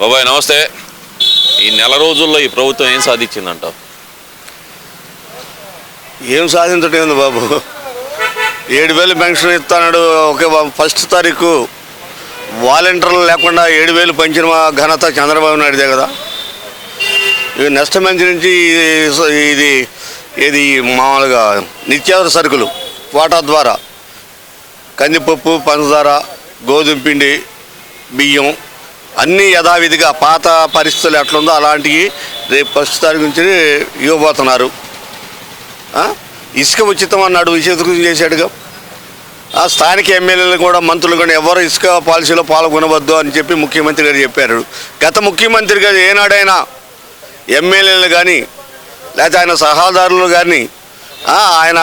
బాబాయ్ నమస్తే. ఈ నెల రోజుల్లో ఈ ప్రభుత్వం ఏం సాధించిందంటావు ఏం సాధించటం ఉంది బాబు? ఏడు వేలు పెన్షన్ ఇస్తాడు ఒకే ఫస్ట్ తారీఖు. వాలంటీర్లు లేకుండా ఏడు వేలు పంచిన ఘనత చంద్రబాబు నాయుడుదే కదా. ఇక నెక్స్ట్ మంత్ నుంచి ఇది- ఇది ఇది మామూలుగా నిత్యావసర సరుకులు వాటా ద్వారా. కందిపప్పు పంచదార గోధుమ పిండి బియ్యం అన్నీ యథావిధిగా పాత పరిస్థితులు ఎట్లుందో అలాంటివి రేపు ప్రస్తుతానికి నుంచి ఇవ్వబోతున్నారు. ఇసుక ఉచితం అన్నాడు ఇసుక చేశాడుగా? ఆ స్థానిక ఎమ్మెల్యేలు కూడా మంత్రులు కూడా ఎవరు ఇసుక పాలసీలో పాల్గొనవద్దు అని చెప్పి ముఖ్యమంత్రి గారు చెప్పారు. గత ముఖ్యమంత్రి గారు ఏనాడైనా ఎమ్మెల్యేలు కానీ లేకపోతే ఆయన సలహాదారులు కానీ ఆయన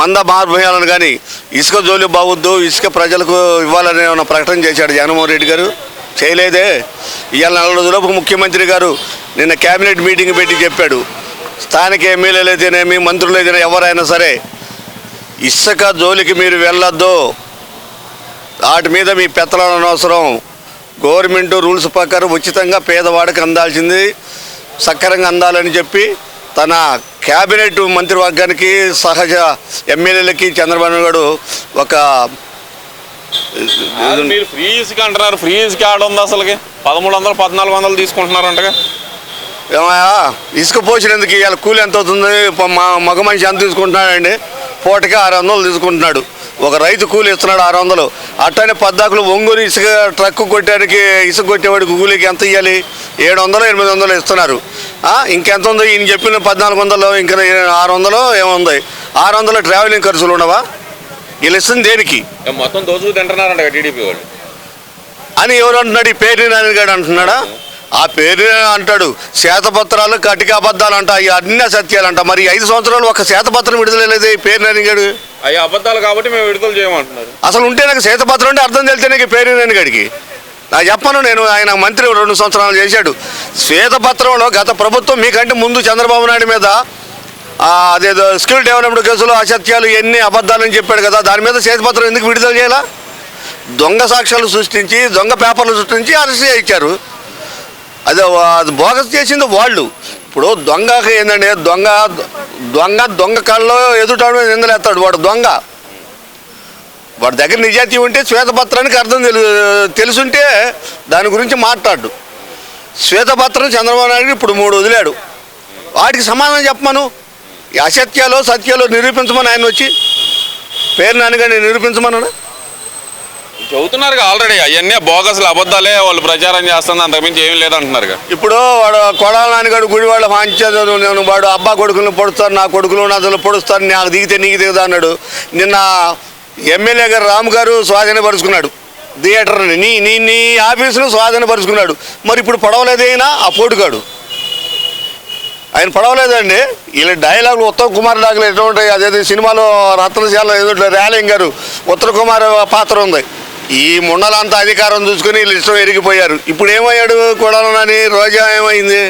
మంద మార్భయాలను కానీ ఇసుక జోలి బాగొద్దు ఇసుక ప్రజలకు ఇవ్వాలని ఏమైనా ప్రకటన చేశాడు జగన్మోహన్ రెడ్డి గారు? చేయలేదే. ఇవాళ నెల రోజులపు ముఖ్యమంత్రి గారు నిన్న కేబినెట్ మీటింగ్ పెట్టి చెప్పాడు. స్థానిక ఎమ్మెల్యేలు అయితేనేమి మంత్రులు అయితేనే ఎవరైనా సరే ఇసుక జోలికి మీరు వెళ్ళొద్దు. వాటి మీద మీ పెత్తనం అనవసరం. గవర్నమెంట్ రూల్స్ ప్రకారం ఉచితంగా పేదవాడికి అందాల్సింది సక్రమంగా అందాలని చెప్పి తన క్యాబినెట్ మంత్రివర్గానికి సహజ ఎమ్మెల్యేలకి చంద్రబాబు గారు ఒక మీరు ఫ్రీ అంటున్నారు ఫ్రీ ఆడ ఉంది అసలుకి. పదమూడు వందలు పద్నాలుగు వందలు తీసుకుంటున్నారంటగా. ఏమయ్యా ఇసుక పోసినందుకు ఇవాళ కూలి ఎంత అవుతుంది? మా మగ మనిషి ఎంత తీసుకుంటున్నాడండి? పూటకి ఆరు వందలు తీసుకుంటున్నాడు. ఒక రైతు కూలి ఇస్తున్నాడు ఆరు వందలు. అట్టనే పద్దాకులు ఒంగోలు ఇసుక ట్రక్ కొట్టడానికి ఇసుక కొట్టేవాడికి కూలికి ఎంత ఇవ్వాలి ఏడు వందలు ఎనిమిది వందలు ఇస్తున్నారు. ఇంకెంత ఉందో? ఈయన చెప్పిన పద్నాలుగు వందలు ఇంకా ఆరు వందలు ఏముంది? ఆరు వందలు ట్రావెలింగ్ ఖర్చులు ఉండవా? ఇస్తుంది దేనికి? మొత్తం దోచుకు తింటున్నారంట టీడీపీ వాళ్ళు. అని ఎవరు అంటున్నాడు? ఈ పేరు నాని గారు అంటున్నాడా? ఆ పేరు అంటాడు. శ్వేతపత్రాలు కటిక అబద్ధాలు అంట అవి అన్ని సత్యాలంట. మరి ఐదు సంవత్సరాలు ఒక శ్వేతపత్రం విడుదల లేదు ఈ పేరు నాని గారు? అవి అబద్ధాలు కాబట్టి మేము విడుదల చేయమంటున్నారు. అసలు ఉంటే నాకు శ్వేతపత్రం అంటే అర్థం తెలితే నాకు పేరు నాని గారికి. నాకు చెప్పను నేను ఆయన మంత్రి రెండు సంవత్సరాలు చేశాడు. శ్వేతపత్రంలో గత ప్రభుత్వం మీకంటే ముందు చంద్రబాబు నాయుడు మీద అదేదో స్కిల్ డెవలప్మెంట్ కేసులో అసత్యాలు ఎన్ని అబద్ధాలని చెప్పాడు కదా దాని మీద శ్వేతపత్రం ఎందుకు విడుదల చేయాలా? దొంగ సాక్ష్యాలు సృష్టించి దొంగ పేపర్లు సృష్టించి అరెస్ట్ చేయించారు అది అది బోగస్ చేసింది వాళ్ళు. ఇప్పుడు దొంగకి ఏంటంటే దొంగ దొంగ దొంగ కళ్ళలో ఎదుటాడు నిందలేస్తాడు వాడు దొంగ. వాడి దగ్గర నిజాయితీ ఉంటే శ్వేతపత్రానికి అర్థం తెలు తెలుసుంటే దాని గురించి మాట్లాడు. శ్వేతపత్రం చంద్రబాబు నాయుడు ఇప్పుడు మూడు వదిలాడు. వాటికి సమాధానం చెప్పమను. అసత్యాలు సత్యాలు నిరూపించమని ఆయన వచ్చి పేరు నాన్నగారిని నిరూపించమన్నాడు? చెబుతున్నారు ఆల్రెడీ అవన్నీ బోగస్లు అబద్ధాలే వాళ్ళు ప్రచారం చేస్తుంది అంతకుమించి ఏమీ లేదంటున్నారు ఇప్పుడు వాడు కొడాల నాన్నగాడు గుడి వాళ్ళ మంచిది నేను వాడు అబ్బా కొడుకులను పొడుస్తాను నా కొడుకులు నాదులు పొడుస్తాను నాకు దిగితే నీకు దిగుదా అన్నాడు. నిన్న ఎమ్మెల్యే గారు రామ్ గారు స్వాధీనపరుచుకున్నాడు థియేటర్ని నీ నీ నీ ఆఫీసును స్వాధీనపరుచుకున్నాడు మరి ఇప్పుడు పడవలేదైనా? ఆ పోటుగాడు. ఆయన పడవలేదండి. వీళ్ళ డైలాగులు ఉత్తమ్ కుమార్ డాగులు ఎట్లా ఉంటాయి అదేదో సినిమాలో రత్నశాల ఏదో ర్యాలింగ్ గారు ఉత్తర కుమార్ పాత్ర ఉంది. ఈ ముండలంతా అధికారం చూసుకుని వీళ్ళు ఇష్టం ఎరిగిపోయారు. ఇప్పుడు ఏమయ్యాడు కొడాలని రోజా ఏమైంది?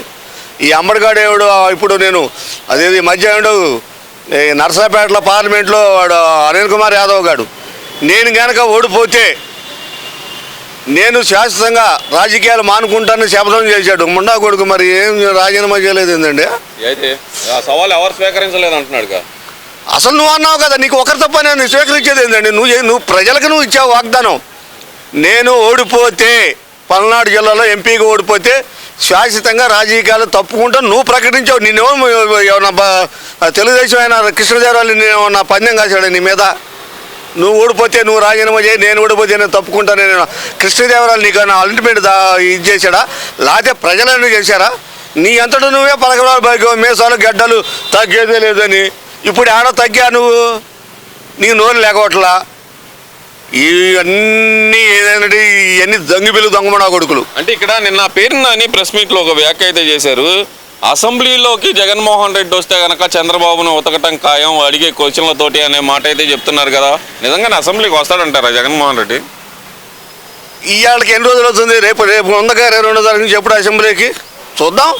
ఈ అమ్మడిగాడు ఏమిడు ఇప్పుడు నేను అదేది ఈ మధ్య ఈ నర్సాపేటలో పార్లమెంట్లో వాడు అనిల్ కుమార్ యాదవ్ గాడు. నేను కనుక ఓడిపోతే నేను శాశ్వతంగా రాజకీయాలు మానుకుంటానని శపథం చేశాడు. ముండా కొడుకు మరి ఏం రాజీనామా చేయలేదు ఏంటండి అయితే ఆ సవాల్ ఎవరు స్వీకరించలేదు అంటున్నాడు అసలు నువ్వు అన్నావు కదా నీకు ఒకరి తప్ప నేను స్వీకరించేది ఏంటండి నువ్వు నువ్వు ప్రజలకు నువ్వు ఇచ్చావు వాగ్దానం. నేను ఓడిపోతే పల్నాడు జిల్లాలో ఎంపీగా ఓడిపోతే శాశ్వతంగా రాజకీయాలు తప్పుకుంటా నువ్వు ప్రకటించావు. బ- తెలుగుదేశం కృష్ణదేవరాలు నేను ఏమన్నా పందెం కాశాడు నీ మీద? నువ్వు ఓడిపోతే నువ్వు రాజీనామా చేయి నేను ఓడిపోతే నేను తప్పుకుంటాను నేను కృష్ణదేవరాలు నీకు అల్టిమేట్ దా ఇది చేశాడా? లేకపోతే ప్రజలను చేశారా? నీ అంతటా నువ్వే పలకరాలు బైకు మీసాలు గడ్డలు తగ్గేదే లేదని. ఇప్పుడు ఆడ తగ్గా నువ్వు? నీ నోరు లేకపోవట్లా? ఇవన్నీ ఏదంటే ఇవన్నీ దొంగిపిల్లు దొంగమడా కొడుకులు. అంటే ఇక్కడ నిన్న పేరుని ప్రెస్ మీట్లో ఒక వ్యాఖ్య అయితే చేశారు. అసెంబ్లీలోకి జగన్మోహన్ రెడ్డి వస్తే గనక చంద్రబాబును ఉతకటం ఖాయం అడిగే క్వశ్చన్లతోటి అనే మాట అయితే చెప్తున్నారు కదా. నిజంగానే అసెంబ్లీకి వస్తాడంటారా జగన్మోహన్ రెడ్డి? ఇవాళకి ఎన్ని రోజులు అవుతుంది? రేపు రేపు ఉందగా ఇరవై రెండు తారీఖు నుంచి ఎప్పుడు అసెంబ్లీకి? చూద్దాం.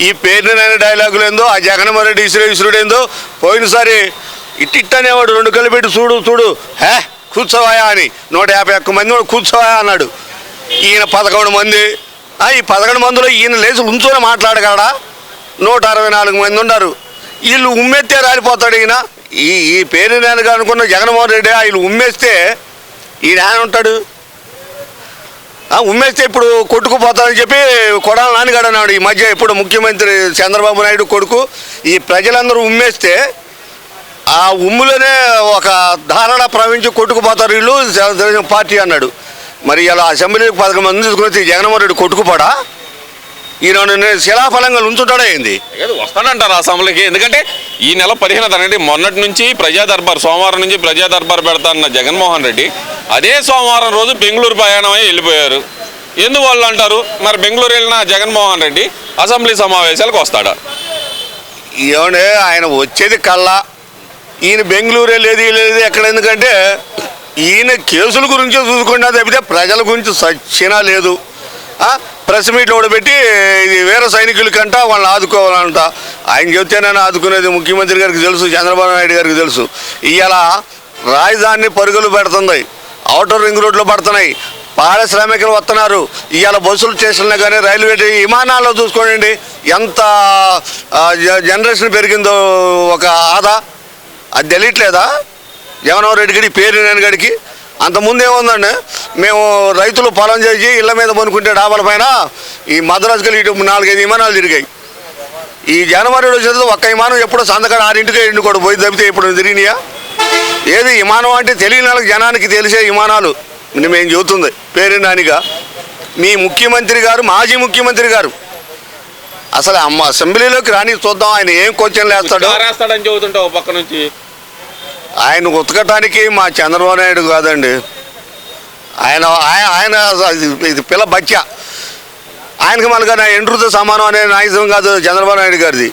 ఈ పేరునైన డైలాగులు ఏందో ఆ జగన్మోహన్ రెడ్డి ఇసురు ఇసురుడు ఏందో పోయినసారి ఇట్టిట్టనేవాడు రెండు కళ్ళు పెట్టి చూడు చూడు. హే కూర్చోవాయా అని. నూట యాభై ఒక్క మంది కూడా కూర్చోవాయా అన్నాడు. ఈయన పదకొండు మంది. ఆ, ఈ పదకొండు మందిలో ఈయన లేచి ఉంచుకొని మాట్లాడగలడా? నూట అరవై నాలుగు మంది ఉన్నారు. వీళ్ళు ఉమ్మెత్తే రాలిపోతాడు ఈయన. ఈ ఈ పేరు నేను అనుకున్న జగన్మోహన్ రెడ్డి వీళ్ళు ఉమ్మేస్తే ఈయన ఆయన ఉంటాడు? ఉమ్మేస్తే ఇప్పుడు కొట్టుకుపోతాడని చెప్పి కొడాల నాన్నగాడు అన్నాడు. ఈ మధ్య ఇప్పుడు ముఖ్యమంత్రి చంద్రబాబు నాయుడు కొడుకు. ఈ ప్రజలందరూ ఉమ్మేస్తే ఆ ఉమ్ములోనే ఒక ధారణ ప్రవహించి కొట్టుకుపోతారు వీళ్ళు. తెలుగుదేశం పార్టీ అన్నాడు. మరి ఇలా అసెంబ్లీకి పదకొండు మంది తీసుకుని వచ్చి జగన్మోహన్ రెడ్డి కొట్టుకుపోడా? ఈయన శిలాఫలంగా ఉంచుతాడా ఏంది? ఏదో వస్తాడంటారు అసెంబ్లీకి. ఎందుకంటే ఈ నెల పదిహేను తనండి మొన్నటి నుంచి ప్రజా దర్బార్ సోమవారం నుంచి ప్రజా దర్బార్ పెడతాన్న జగన్మోహన్ రెడ్డి అదే సోమవారం రోజు బెంగళూరు ప్రయాణమై వెళ్ళిపోయారు. ఎందువల్ల అంటారు? మరి బెంగళూరు వెళ్ళిన జగన్మోహన్ రెడ్డి అసెంబ్లీ సమావేశాలకు వస్తాడా? ఏమంటే ఆయన వచ్చేది కళ్ళ ఈయన బెంగళూరే లేదు ఈ లేదు ఎక్కడ? ఎందుకంటే ఈయన కేసుల గురించి చూసుకున్నా తప్పితే ప్రజల గురించి సచ్చినా లేదు. ప్రెస్ మీట్లు కూడా పెట్టి ఇది వేరే సైనికులకంట వాళ్ళని ఆదుకోవాలంట. ఆయన చెబితేనైనా ఆదుకునేది ముఖ్యమంత్రి గారికి తెలుసు చంద్రబాబు నాయుడు గారికి తెలుసు. ఇవాళ రాజధాని పరుగులు పెడుతుంది అవుటర్ రింగ్ రోడ్లు పడుతున్నాయి పారిశ్రామికులు వస్తున్నారు. ఇవాళ బస్సులు స్టేషన్లు కానీ రైల్వే విమానాల్లో చూసుకోండి ఎంత జనరేషన్ పెరిగిందో ఒక ఆదా. అది తెలియట్లేదా? జగన్మోహన్ రెడ్డి గడి పేరు నేను గడికి. అంతకుముందు ఏముందండి మేము రైతులు పొలం చేసి ఇళ్ళ మీద పనుకుంటే డాబాల పైన ఈ మద్రాసుకెళ్ళి ఇటు నాలుగైదు విమానాలు తిరిగాయి. ఈ జనవరి వచ్చేది ఒక్క విమానం ఎప్పుడో సంతకాడ ఆరింటికి ఇంటి కూడా పోయి తప్పితే ఇప్పుడు తిరిగినాయా? ఏది విమానం అంటే తెలియని వాళ్ళకి జనానికి తెలిసే విమానాలు. మేము చెబుతుంది పేరు నానిగా మీ ముఖ్యమంత్రి గారు మాజీ ముఖ్యమంత్రి గారు. అసలు అమ్మ అసెంబ్లీలోకి రాని చూద్దాం ఆయన ఏం క్వశ్చన్ వేస్తాడు. వేస్తాడని పక్క నుంచి. ఆయన ఉతకటానికి మా చంద్రబాబు నాయుడు కాదండి. ఆయన ఆయన ఆయన ఇది- పిల్ల బచ్చ. ఆయనకి మనకు నా ఎండ్రుతో సమానం అనే నాయకం కాదు చంద్రబాబు నాయుడు గారిది.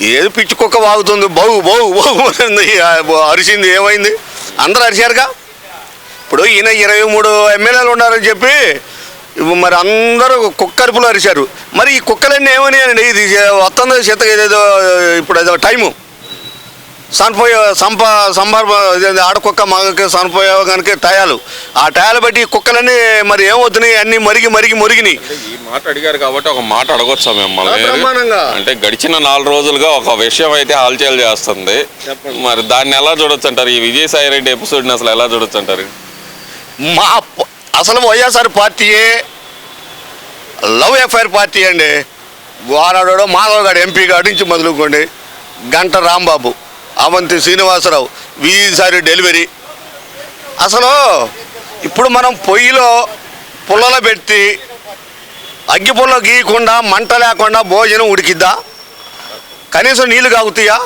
ఏది పిచ్చి కుక్క వాగుతుంది? బహు బహు బహు అరిసింది ఏమైంది? అందరూ అరిశారుగా ఇప్పుడు ఈయన ఇరవై మూడు ఎమ్మెల్యేలు ఉన్నారని చెప్పి మరి అందరూ కుక్కరుపులు అరిశారు మరి ఈ కుక్కలన్నీ ఏమని అండి ఇది వస్తుంది చేత ఏదేదో ఇప్పుడు ఏదో టైము. సన్పోయ సంప సంబర్భ ఆడకుక్క మగకి సన్పోయోగానికి టయాలు. ఆ టయాలు బట్టి కుక్కలన్నీ మరి ఏమవుతున్నాయి అన్నీ మరిగి మరిగి మురిగినాయి. ఈ మాట అడిగారు కాబట్టి ఒక మాట అడగొచ్చా మిమ్మల్ని. అంటే గడిచిన నాలుగు రోజులుగా ఒక విషయం అయితే హల్చల్ చేస్తుంది. మరి దాన్ని ఎలా చూడొచ్చు అంటారు ఈ విజయసాయి రెడ్డి ఎపిసోడ్ని అసలు ఎలా చూడొచ్చు అంటారు మా అసలు వైఎస్ఆర్ పార్టీయే లవ్ ఎఫ్ఐఆర్ పార్టీ అండి. వారాడో మాధవ్ గారు ఎంపీ గారి నుంచి మొదలుకోండి. గంట రాంబాబు. అవంతి శ్రీనివాసరావు విజయసారి డెలివరీ. అసలు ఇప్పుడు మనం పొయ్యిలో పుల్లలో పెట్టి అగ్గి పుల్ల గీయకుండా మంట లేకుండా భోజనం ఉడికిద్దా? కనీసం నీళ్ళు కాగుతాయా?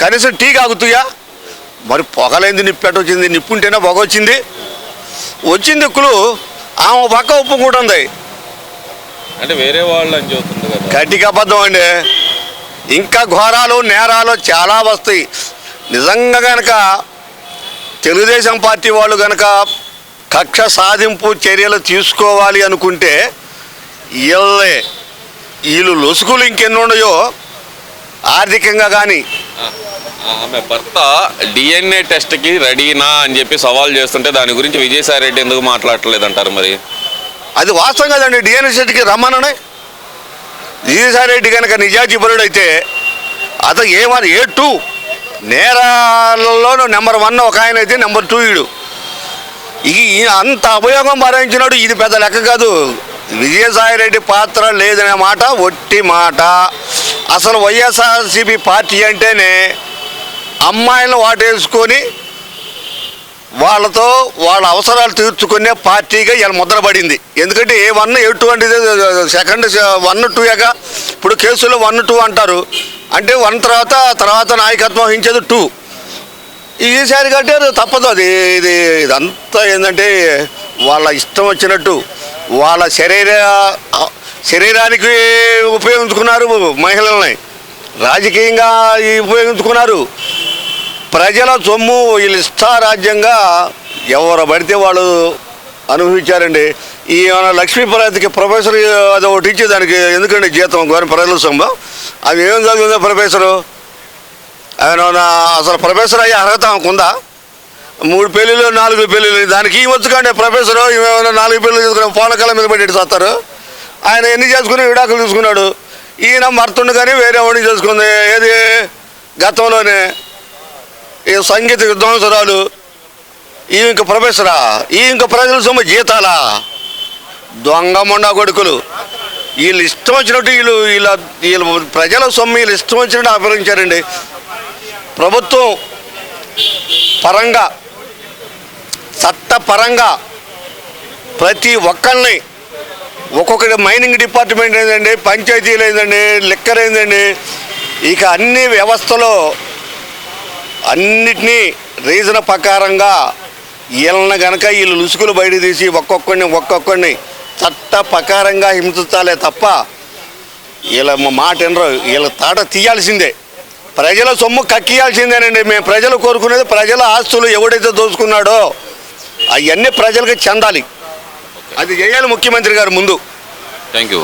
కనీసం టీ కాగుతాయా? మరి పొగలేంది నిప్పెట వచ్చింది నిప్పుంటేనే పొగ వచ్చింది. వచ్చిన దిక్కులు ఆమె పక్క ఒప్పుకుంటుంది. అంటే వేరే వాళ్ళు అని చెబుతుంది కదా. గట్టిగా అబద్ధం అండి. ఇంకా ఘోరాలు నేరాలు చాలా వస్తాయి. నిజంగా గనక తెలుగుదేశం పార్టీ వాళ్ళు గనక కక్ష సాధింపు చర్యలు తీసుకోవాలి అనుకుంటే వీళ్ళే వీళ్ళు లొసుకులు ఇంకెన్ని ఉన్నాయో ఆర్థికంగా కానీ ఆమె భర్త డిఎన్ఏ టెస్ట్కి రెడీనా అని చెప్పి సవాల్ చేస్తుంటే దాని గురించి విజయసాయి రెడ్డి ఎందుకు మాట్లాడట్లేదు అంటారు మరి? అది వాస్తవం కదండి డిఎన్ఏ సెట్కి రమ్మననే. రెడ్డి కనుక నిజాజీ పరుడైతే అతను ఏమని ఏ టూ నేరాలలో నెంబర్ వన్ ఒక ఆయన అయితే నెంబర్ టూ ఈడు. ఈ అంత ఉపయోగం భరించినాడు ఇది పెద్ద లెక్క కాదు. విజయసాయి రెడ్డి పాత్ర లేదనే మాట ఒట్టి మాట. అసలు వైఎస్ఆర్సీపీ పార్టీ అంటేనే అమ్మాయిలను వాటేసుకొని వాళ్ళతో వాళ్ళ అవసరాలు తీర్చుకునే పార్టీగా ఇలా ముద్రపడింది. ఎందుకంటే ఏ వన్ ఎటువంటిది టూ అంటే సెకండ్ వన్ టూగా ఇప్పుడు కేసులో వన్ టూ అంటారు. అంటే వన్ తర్వాత తర్వాత నాయకత్వం వహించేది టూ. ఈసారి కంటే తప్పదు. అది ఇది ఇదంతా ఏంటంటే వాళ్ళ ఇష్టం వచ్చినట్టు వాళ్ళ శరీర శరీరానికి ఉపయోగించుకున్నారు మహిళల్ని. రాజకీయంగా ఉపయోగించుకున్నారు. ప్రజల సొమ్ము వీళ్ళు ఇష్టారాజ్యంగా ఎవరు పడితే వాళ్ళు అనుభవించారండి. ఈ మన లక్ష్మీపరాతికి ప్రొఫెసర్ అది ఒకటి ఇచ్చే దానికి ఎందుకండి జీతం గవర్న ప్రజల సొమ్ము? అది ఏం చదివిందో ప్రొఫెసరు? ఆయన నా- అసలు ప్రొఫెసర్ అయ్యే అర్హత ఉందా మూడు పెళ్ళిళ్ళు నాలుగు పెళ్ళిళ్ళు దానికి ఈ వచ్చు కానీ ఏమైనా నాలుగు పెళ్ళిళ్ళు చదువుకుని పోలకల మీద పెట్టి చేస్తారు. ఆయన ఎన్ని చేసుకుని విడాకులు తీసుకున్నాడు? ఈయన మర్తుండు కానీ వేరే వాడిని చేసుకుంది. ఏది? గతంలోనే. ఈ సంగీత విద్వాంసురాలు ఈ ఇంక ప్రొఫెసరా ఈ ఇంక ప్రజల సొమ్ము జీతాలా? దొంగ మొండ కొడుకులు. వీళ్ళు ఇష్టం వచ్చినట్టు వీళ్ళు వీళ్ళ వీళ్ళు ప్రజల సొమ్ము వీళ్ళు ఇష్టం వచ్చినట్టు అపహరించారండి ప్రభుత్వం పరంగా చట్టపరంగా ప్రతి ఒక్కరిని ఒక్కొక్కటి మైనింగ్ డిపార్ట్మెంట్ ఏంటండి పంచాయతీలు ఏందండి లిక్కర్ ఏందండి ఇక అన్ని వ్యవస్థలో అన్నిటినీ రీజన్ ప్రకారంగా వీళ్ళని గనక వీళ్ళు లుసుకులు బయట తీసి ఒక్కొక్కడిని ఒక్కొక్కడిని చట్ట ప్రకారంగా హింసించాలే తప్ప వీళ్ళ మా మాట వినరు. వీళ్ళ తాట తీయాల్సిందే. ప్రజల సొమ్ము కక్కియాల్సిందేనండి. మేము ప్రజలు కోరుకునేది ప్రజల ఆస్తులు ఎవడైతే దోచుకున్నాడో అవన్నీ ప్రజలకు చెందాలి. అది చేయాలి ముఖ్యమంత్రి గారు ముందు. Thank you